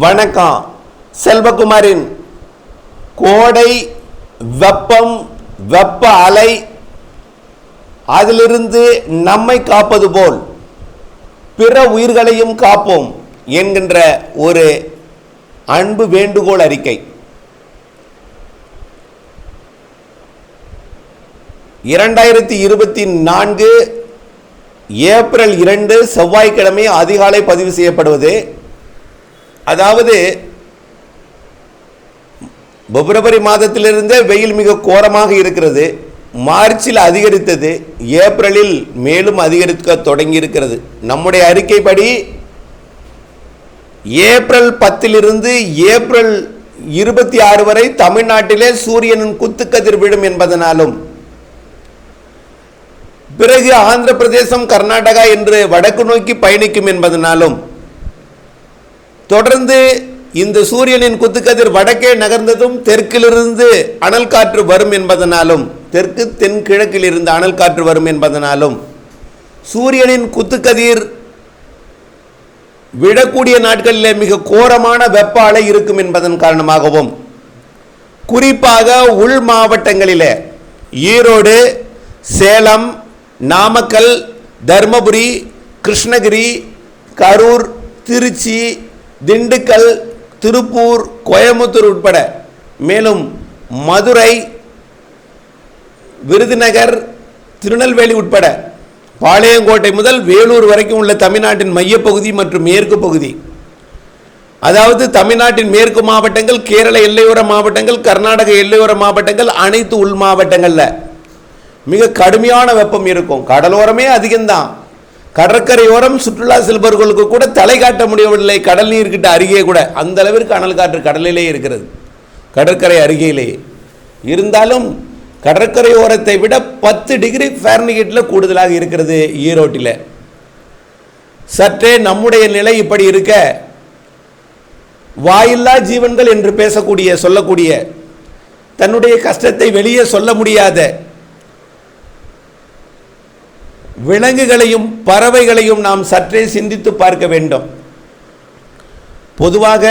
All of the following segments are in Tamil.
வணக்கம். செல்வகுமாரின் கோடை வெப்பம் வெப்ப அலை அதிலிருந்து நம்மை காப்பது போல் பிற உயிர்களையும் காப்போம் என்கின்ற ஒரு அன்பு வேண்டுகோள் அறிக்கை. இரண்டாயிரத்தி இருபத்தி நான்கு ஏப்ரல் இரண்டு செவ்வாய்க்கிழமை அதிகாலை பதிவு செய்யப்படுவது அதாவது பிப்ரவரி மாதத்திலிருந்தே வெயில் மிக கோரமாக இருக்கிறது. மார்ச்சில் அதிகரித்தது. ஏப்ரலில் மேலும் அதிகரிக்க தொடங்கி இருக்கிறது நம்முடைய அறிக்கைப்படி ஏப்ரல் பத்திலிருந்து ஏப்ரல் இருபத்தி ஆறு வரை தமிழ்நாட்டிலே சூரியனின் குத்துக்கதிர் விடும் என்பதனாலும் பிறகு ஆந்திர பிரதேசம் கர்நாடகா என்று வடக்கு நோக்கி பயணிக்கும் என்பதனாலும் தொடர்ந்து இந்த சூரியனின் குத்துக்கதிர் வடக்கே நகர்ந்ததும் தெற்கிலிருந்து அனல் காற்று வரும் என்பதனாலும் தெற்கு தென்கிழக்கில் இருந்து அனல் காற்று வரும் என்பதனாலும் சூரியனின் குத்துக்கதிர் விடக்கூடிய நாட்களிலே மிக கோரமான வெப்ப அலை இருக்கும் என்பதன் காரணமாகவும் குறிப்பாக உள் மாவட்டங்களிலே ஈரோடு சேலம் நாமக்கல் தர்மபுரி கிருஷ்ணகிரி கரூர் திருச்சி திண்டுக்கல் திருப்பூர் கோயம்புத்தூர் உட்பட. மேலும் மதுரை விருதுநகர் திருநெல்வேலி உட்பட. பாளையங்கோட்டை முதல் வேலூர் வரைக்கும் உள்ள தமிழ்நாட்டின் மையப்பகுதி மற்றும் மேற்கு பகுதி. அதாவது தமிழ்நாட்டின் மேற்கு மாவட்டங்கள் கேரள எல்லையோர மாவட்டங்கள் கர்நாடக எல்லையோர மாவட்டங்கள் அனைத்து உள் மாவட்டங்களில். மிக கடுமையான வெப்பம் இருக்கும். கடலோரமே அதிகம்தான். கடற்கரையோரம் சுற்றுலா செல்பவர்களுக்கு கூட தலை காட்ட முடியவில்லை. கடல் நீர்கிட்ட அருகே கூட. அந்த அளவிற்கு அனல் காற்று கடலிலே இருக்கிறது. கடற்கரை அருகேலேயே இருந்தாலும் கடற்கரையோரத்தை விட பத்து டிகிரி ஃபேரன்ஹீட்டில் கூடுதலாக இருக்கிறது ஈரோட்டில். சற்றே நம்முடைய நிலை இப்படி இருக்க வாயில்லா ஜீவன்கள் என்று பேசக்கூடிய சொல்லக்கூடிய தன்னுடைய கஷ்டத்தை வெளியே சொல்ல முடியாத விலங்குகளையும் பறவைகளையும் நாம் சற்றே சிந்தித்து பார்க்க வேண்டும். பொதுவாக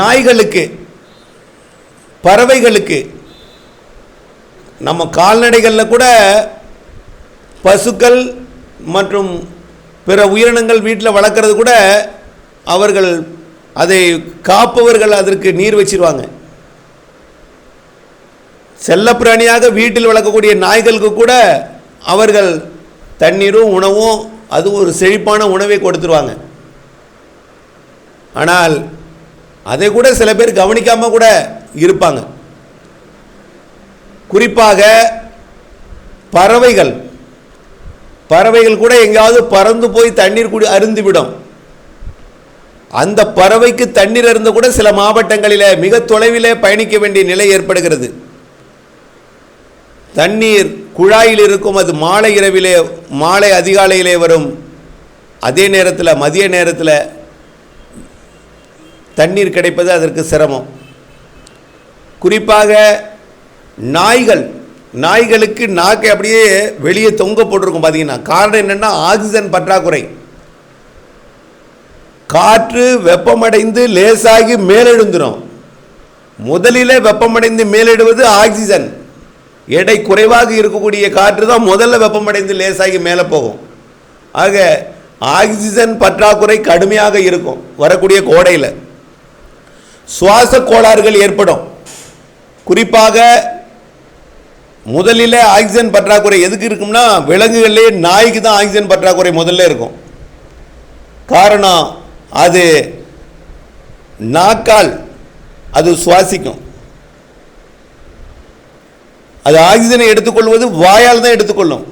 நாய்களுக்கு பறவைகளுக்கு நம்ம கால்நடைகளில் கூட பசுக்கள் மற்றும் பிற உயிரினங்கள் வீட்டில் வளர்க்குறது கூட அவர்கள் அதை காப்பவர்கள் அதற்கு நீர் வச்சிருவாங்க. செல்லப்பிராணியாக வீட்டில் வளர்க்கக்கூடிய நாய்களுக்கு கூட அவர்கள் தண்ணீரும் உணவும் அது ஒரு செழிப்பான உணவை கொடுத்துருவாங்க. ஆனால் அதை கூட சில பேர் கவனிக்காமல் கூட இருப்பாங்க. குறிப்பாக பறவைகள். பறவைகள் கூட எங்கேயாவது பறந்து போய் தண்ணீர் குடி அருந்துவிடும். அந்த பறவைக்கு தண்ணீர் அருந்த கூட சில மாவட்டங்களில் மிக தொலைவிலே பயணிக்க வேண்டிய நிலை ஏற்படுகிறது. தண்ணீர் குழாயில் இருக்கும் அது மாலை இரவிலே மாலை அதிகாலையிலே வரும். அதே நேரத்தில் மதிய நேரத்தில் தண்ணீர் கிடைப்பது அதற்கு சிரமம். குறிப்பாக நாய்கள் நாய்களுக்கு நாக்கை அப்படியே வெளியே தொங்க போட்டிருக்கும் பார்த்தீங்கன்னா காரணம் என்னென்னா ஆக்சிஜன் பற்றாக்குறை. காற்று வெப்பமடைந்து லேசாகி மேலெழுந்துடும் முதலிலே வெப்பமடைந்து மேலிடுவது ஆக்சிஜன். எடை குறைவாக இருக்கக்கூடிய காற்று தான் முதல்ல வெப்பமடைந்து லேசாகி மேலே போகும். ஆக ஆக்சிஜன் பற்றாக்குறை கடுமையாக இருக்கும் வரக்கூடிய கோடையில். சுவாச கோளாறுகள் ஏற்படும். குறிப்பாக முதலில் ஆக்சிஜன் பற்றாக்குறை எதுக்கு இருக்கும்னா விலங்குகள்லேயே நாய்க்கு தான் ஆக்சிஜன் பற்றாக்குறை முதல்ல இருக்கும். காரணம் அது நாக்கால் அது சுவாசிக்கும். அது ஆக்சிஜனை எடுத்துக்கொள்வது வாயால் தான் எடுத்துக்கொள்ளும்.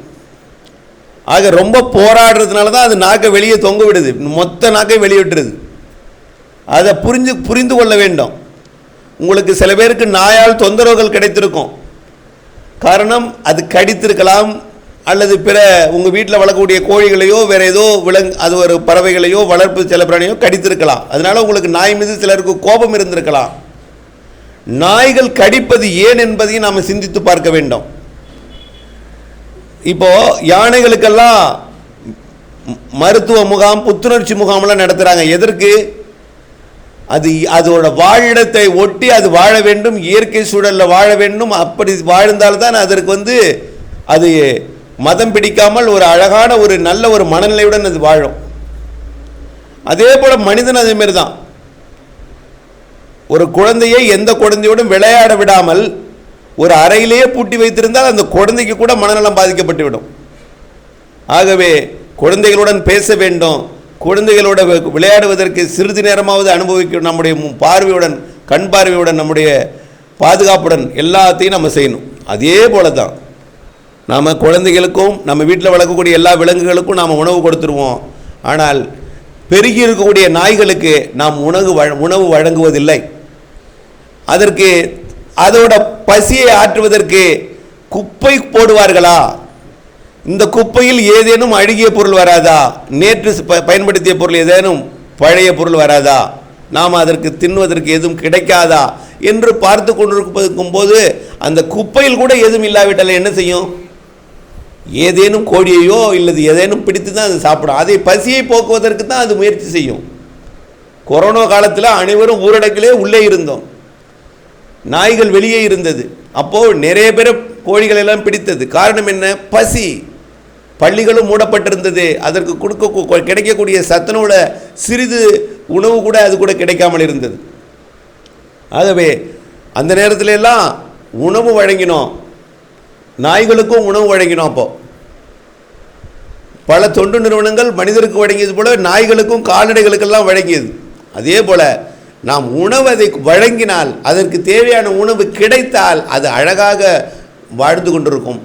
ஆக ரொம்ப போராடுறதுனால தான் அது நாக்கை வெளியே தொங்க விடுது. மொத்த நாக்கை வெளியிட்டுருது அதை புரிஞ்சு புரிந்து கொள்ள வேண்டும். உங்களுக்கு சில பேருக்கு நாயால் தொந்தரவுகள் கிடைத்திருக்கும். காரணம் அது கடித்திருக்கலாம் அல்லது பிற உங்கள் வீட்டில் வளர்க்கக்கூடிய கோழிகளையோ வேறு ஏதோ விலங் அது ஒரு பறவைகளையோ வளர்ப்பு செல்லப்பிராணியோ கடித்திருக்கலாம். அதனால உங்களுக்கு நாய் மீது சிலருக்கு கோபம் இருந்திருக்கலாம். நாய்கள் கடிப்பது ஏன் என்பதையும் நாம் சிந்தித்து பார்க்க வேண்டும். இப்போ யானைகளுக்கெல்லாம் மருத்துவ முகாம் புத்துணர்ச்சி முகாம்லாம் நடத்துகிறாங்க எதற்கு? அது அதோட வாழிடத்தை ஒட்டி அது வாழ வேண்டும் இயற்கை சூழலில் வாழ வேண்டும். அப்படி வாழ்ந்தால்தான் அதற்கு வந்து அது மதம் பிடிக்காமல் ஒரு அழகான ஒரு நல்ல ஒரு மனநிலையுடன் அது வாழும். அதே போல் மனிதன் அதேமாரி தான் ஒரு குழந்தையை எந்த குழந்தையோடும் விளையாட விடாமல் ஒரு அறையிலேயே பூட்டி வைத்திருந்தால் அந்த குழந்தைக்கு கூட மனநலம் பாதிக்கப்பட்டுவிடும். ஆகவே குழந்தைகளுடன் பேச வேண்டும். குழந்தைகளோட விளையாடுவதற்கு சிறிது நேரமாவது அனுபவிக்க நம்முடைய பார்வையுடன் கண் பார்வையுடன் நம்முடைய பாதுகாப்புடன் எல்லாத்தையும் நம்ம செய்யணும். அதே போல தான் நாம் குழந்தைகளுக்கும் நம்ம வீட்டில் வளர்க்கக்கூடிய எல்லா விலங்குகளுக்கும் நாம் உணவு கொடுத்துருவோம். ஆனால் பெருகி இருக்கக்கூடிய நாய்களுக்கு நாம் உணவு வழ- உணவு வழங்குவதில்லை. அதற்கு அதோட பசியை ஆற்றுவதற்கு குப்பை போடுவார்களா? இந்த குப்பையில் ஏதேனும் அழுகிய பொருள் வராதா? நேற்று ப- பயன்படுத்திய பொருள் ஏதேனும் பழைய பொருள் வராதா? நாம் அதற்கு தின்வதற்கு எதுவும் கிடைக்காதா? என்று பார்த்து கொண்டிருக்கும் போது அந்த குப்பையில் கூட எதுவும் இல்லாவிட்டால் என்ன செய்யும்? ஏதேனும் கோழியையோ இல்லது ஏதேனும் பிடித்து தான் அது சாப்பிடும். அதை பசியை போக்குவதற்கு தான் அது முயற்சி செய்யும். கொரோனா காலத்தில் அனைவரும் ஊரடங்கிலே உள்ளே இருந்தோம். நாய்கள் வெளியே இருந்தது. அப்போது நிறைய பேர் கோழிகள் எல்லாம் பிடித்தது. காரணம் என்ன? பசி. பள்ளிகளும் மூடப்பட்டிருந்தது. அதற்கு கொடுக்க கிடைக்கக்கூடிய சத்துணவுல சிறிது உணவு கூட அது கூட கிடைக்காமல் இருந்தது. ஆகவே அந்த நேரத்துல எல்லாம் உணவு வழங்கினோம். நாய்களுக்கும் உணவு வழங்கினோம் அப்போ. பல தொண்டு நிறுவனங்கள் மனிதருக்கு வழங்கியது போல நாய்களுக்கும் கால்நடைகளுக்கெல்லாம் வழங்கியது. அதே போல நாம் உணவு அதை வழங்கினால் அதற்கு தேவையான உணவு கிடைத்தால் அது அழகாக வாழ்ந்து கொண்டிருக்கும்.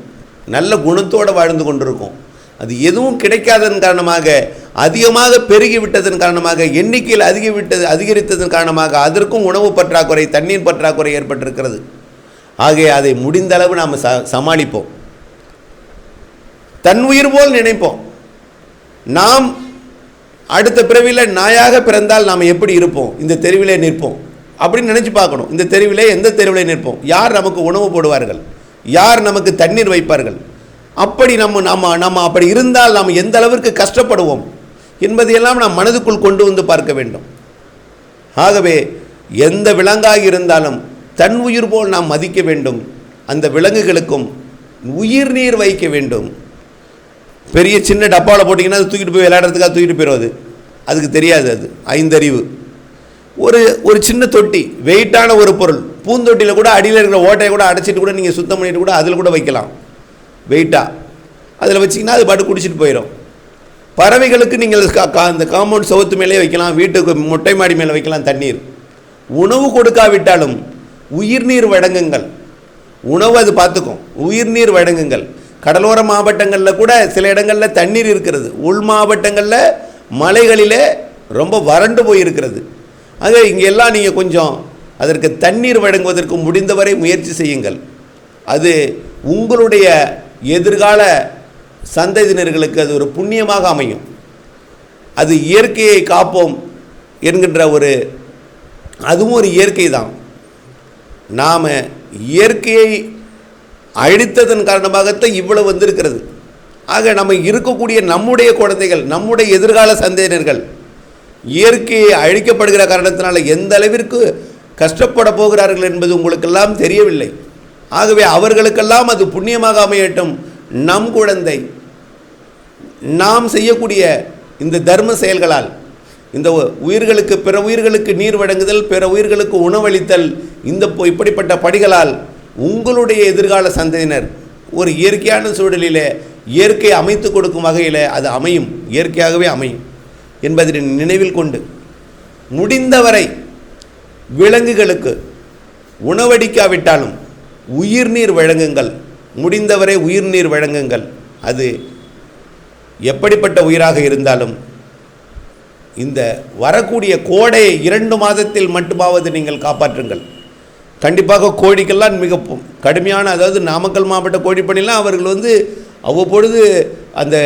நல்ல குணத்தோடு வாழ்ந்து கொண்டிருக்கும். அது எதுவும் கிடைக்காததன் காரணமாக அதிகமாக பெருகிவிட்டதன் காரணமாக எண்ணிக்கையில் அதிகவிட்டது அதிகரித்ததன் காரணமாக அதற்கும் உணவு பற்றாக்குறை தண்ணீர் பற்றாக்குறை ஏற்பட்டிருக்கிறது. ஆகவே அதை முடிந்த அளவு நாம் ச சமாளிப்போம். தன் உயிர் போல் நினைப்போம். நாம் அடுத்த பிறவியில் நாயாக பிறந்தால் நாம் எப்படி இருப்போம்? இந்த தெருவிலே நிற்போம். அப்படின்னு நினச்சி பார்க்கணும். இந்த தெருவிலே எந்த தெருவிலே நிற்போம்? யார் நமக்கு உணவு போடுவார்கள்? யார் நமக்கு தண்ணீர் வைப்பார்கள்? அப்படி நம்ம நம்ம நம்ம அப்படி இருந்தால் நாம் எந்த அளவிற்கு கஷ்டப்படுவோம்? என்பதையெல்லாம் நாம் மனதுக்குள் கொண்டு வந்து பார்க்க வேண்டும். ஆகவே எந்த விலங்காக இருந்தாலும் தன் உயிர் போல் நாம் மதிக்க வேண்டும். அந்த விலங்குகளுக்கும் உயிர் நீர் வைக்க வேண்டும். பெரிய சின்ன டப்பாவில் போட்டிங்கன்னா அது தூக்கிட்டு போய் விளையாடுறதுக்காக தூக்கிட்டு போயிடும் அது அதுக்கு தெரியாது அது. ஐந்தறிவு. ஒரு ஒரு சின்ன தொட்டி வெயிட்டான ஒரு பொருள். பூந்தொட்டியில் கூட அடியில் இருக்கிற ஓட்டையை கூட அடைச்சிட்டு கூட நீங்கள் சுத்தம் பண்ணிட்டு கூட அதில் கூட வைக்கலாம். வெயிட்டாக அதில் வச்சிங்கன்னா அது பாட்டு குடிச்சிட்டு போயிடும். பறவைகளுக்கு நீங்கள் கா- அந்த காம்பவுண்ட் சவுத்து மேலே வைக்கலாம் வீட்டுக்கு மொட்டை மாடி மேலே வைக்கலாம் தண்ணீர். உணவு கொடுக்காவிட்டாலும் உயிர்நீர் வழங்குங்கள். உணவு அது பார்த்துக்கும். உயிர்நீர் வழங்குங்கள். கடலோர மாவட்டங்களில் கூட சில இடங்களில் தண்ணீர் இருக்கிறது. உள் மாவட்டங்களில் மலைகளிலே ரொம்ப வறண்டு போயிருக்கிறது. ஆக இங்கே எல்லாம் நீங்கள் கொஞ்சம் அதற்கு தண்ணீர் வழங்குவதற்கு முடிந்தவரை முயற்சி செய்யுங்கள். அது உங்களுடைய எதிர்கால சந்ததியினர்களுக்கு அது ஒரு புண்ணியமாக அமையும். அது இயற்கையை காப்போம் என்கின்ற ஒரு அதுவும் ஒரு இயற்கை தான் நாம் இயற்கையை அழித்ததன் காரணமாகத்தான் இவ்வளவு வந்திருக்கிறது. ஆக நம்ம இருக்கக்கூடிய நம்முடைய குழந்தைகள் நம்முடைய எதிர்கால சந்தேகர்கள் இயற்கையை அழிக்கப்படுகிற காரணத்தினால எந்த அளவிற்கு கஷ்டப்பட போகிறார்கள் என்பது உங்களுக்கெல்லாம் தெரியவில்லை. ஆகவே அவர்களுக்கெல்லாம் அது புண்ணியமாக அமையட்டும். நம் குழந்தை நாம் செய்யக்கூடிய இந்த தர்ம செயல்களால் இந்த உயிர்களுக்கு பிற உயிர்களுக்கு நீர் வழங்குதல் பிற உயிர்களுக்கு உணவளித்தல் இந்த இப்படிப்பட்ட படிகளால் உங்களுடைய எதிர்கால சந்ததியினர் ஒரு இயற்கையான சூழலிலே இயற்கை அமைத்து கொடுக்கும் வகையில் அது அமையும் இயற்கையாகவே அமையும் என்பதை நினைவில் கொண்டு முடிந்தவரை விலங்குகளுக்கு உணவளிக்காவிட்டாலும் உயிர்நீர் வழங்குங்கள். முடிந்தவரை உயிர்நீர் வழங்குங்கள். அது எப்படிப்பட்ட உயிராக இருந்தாலும் இந்த வரக்கூடிய கோடை இரண்டு மாதத்தில் மட்டுமாவது நீங்கள் காப்பாற்றுங்கள். கண்டிப்பாக கோழிக்கெல்லாம் மிக கடுமையான அதாவது நாமக்கல் மாவட்ட கோழிப்பணிலாம் அவர்கள் வந்து அவ்வப்பொழுது அந்த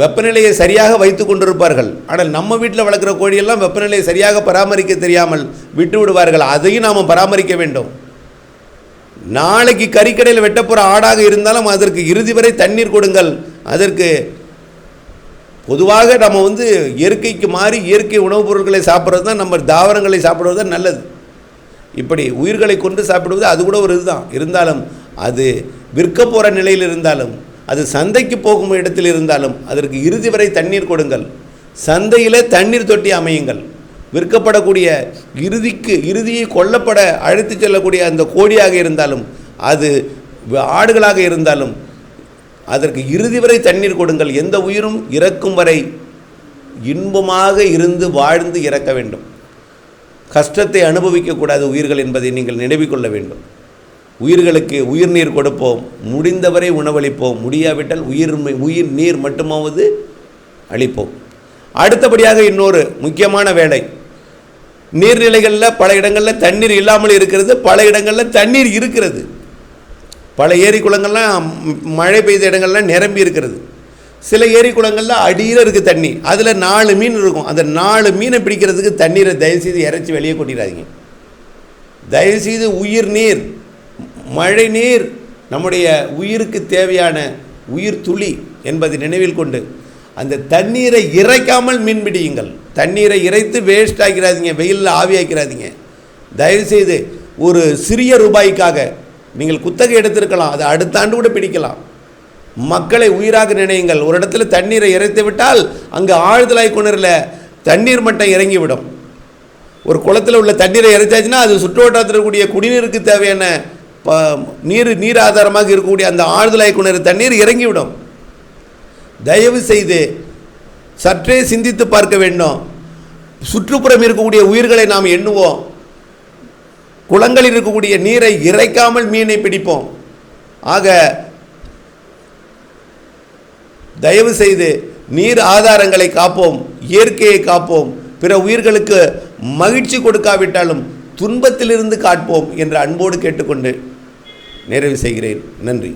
வெப்பநிலையை சரியாக வைத்து கொண்டிருப்பார்கள். ஆனால் நம்ம வீட்டில் வளர்க்குற கோழியெல்லாம் வெப்பநிலையை சரியாக பராமரிக்க தெரியாமல் விட்டு விடுவார்கள். அதையும் நாம் பராமரிக்க வேண்டும். நாளைக்கு கறிக்கடையில் வெட்டப்புற ஆடாக இருந்தாலும் அதற்கு இறுதி வரை தண்ணீர் கொடுங்கள். அதற்கு பொதுவாக நம்ம வந்து இயற்கைக்கு மாறி இயற்கை உணவுப் பொருட்களை சாப்பிட்றது தான் நம்ம தாவரங்களை சாப்பிடுவது தான் நல்லது. இப்படி உயிர்களை கொண்டு சாப்பிடுவது அது கூட ஒரு இதுதான். இருந்தாலும் அது விற்க போகிற நிலையில் இருந்தாலும் அது சந்தைக்கு போகும் இடத்தில் இருந்தாலும் அதற்கு இறுதி வரை தண்ணீர் கொடுங்கள். சந்தையிலே தண்ணீர் தொட்டி அமையுங்கள். விற்கப்படக்கூடிய இறுதிக்கு இறுதியை கொல்லப்பட அழைத்துச் செல்லக்கூடிய அந்த கோடியாக இருந்தாலும் அது ஆடுகளாக இருந்தாலும் அதற்கு இறுதி வரை தண்ணீர் கொடுங்கள். எந்த உயிரும் இறக்கும் வரை இன்பமாக இருந்து வாழ்ந்து இறக்க வேண்டும். கஷ்டத்தை அனுபவிக்கக்கூடாது உயிர்கள் என்பதை நீங்கள் நினைவிக்கொள்ள வேண்டும். உயிர்களுக்கு உயிர் நீர் கொடுப்போம். முடிந்தவரை உணவளிப்போம். முடியாவிட்டால் உயிர் உயிர் நீர் மட்டுமாவது அளிப்போம். அடுத்தபடியாக இன்னொரு முக்கியமான வேலை. நீர்நிலைகளில் பல இடங்களில் தண்ணீர் இல்லாமல் இருக்கிறது. பல இடங்களில் தண்ணீர் இருக்கிறது. பல ஏரி குளங்கள்லாம் மழை பெய்த இடங்கள்லாம் நிரம்பி இருக்கிறது. சில ஏரி குளங்களில் அடியில் இருக்குது தண்ணி. அதில் நாலு மீன் இருக்கும். அந்த நாலு மீனை பிடிக்கிறதுக்கு தண்ணீரை தயவுசெய்து இறைச்சி வெளியே கொட்டிடாதீங்க. தயவுசெய்து உயிர் நீர் மழை நீர் நம்முடைய உயிருக்கு தேவையான உயிர் துளி என்பதை நினைவில் கொண்டு அந்த தண்ணீரை இறைக்காமல் மீன் பிடியுங்கள். தண்ணீரை இறைத்து வேஸ்ட் ஆக்கிறாதீங்க வெயிலில் ஆவியாக்கிறாதீங்க தயவுசெய்து ஒரு சிறிய ரூபாய்க்காக நீங்கள் குத்தகை எடுத்திருக்கலாம் அதை அடுத்த ஆண்டு கூட பிடிக்கலாம். மக்களை உயிராக நினையுங்கள். ஒரு இடத்துல தண்ணீரை இறைத்து விட்டால் அங்கே ஆழ்தலாய் குணரில் தண்ணீர் மட்டம் இறங்கிவிடும். ஒரு குளத்தில் உள்ள தண்ணீரை இறைச்சாச்சுன்னா அது சுற்றுவட்டாரத்தில் இருக்கக்கூடிய குடிநீருக்கு தேவையான ப நீர் நீர் ஆதாரமாக இருக்கக்கூடிய அந்த ஆழ்தலாய் குணர் தண்ணீர் இறங்கிவிடும். தயவு செய்து சற்றே சிந்தித்து பார்க்க வேண்டும். சுற்றுப்புறம் இருக்கக்கூடிய உயிர்களை நாம் எண்ணுவோம். குளங்களில் இருக்கக்கூடிய நீரை இறைக்காமல் மீனை பிடிப்போம். ஆக தயவு செய்து நீர் ஆதாரங்களை காப்போம் இயற்கையை காப்போம் பிற உயிர்களுக்கு மகிழ்ச்சி கொடுக்காவிட்டாலும் துன்பத்திலிருந்து காட்போம் என்ற அன்போடு கேட்டுக்கொண்டு நிறைவு செய்கிறேன். நன்றி.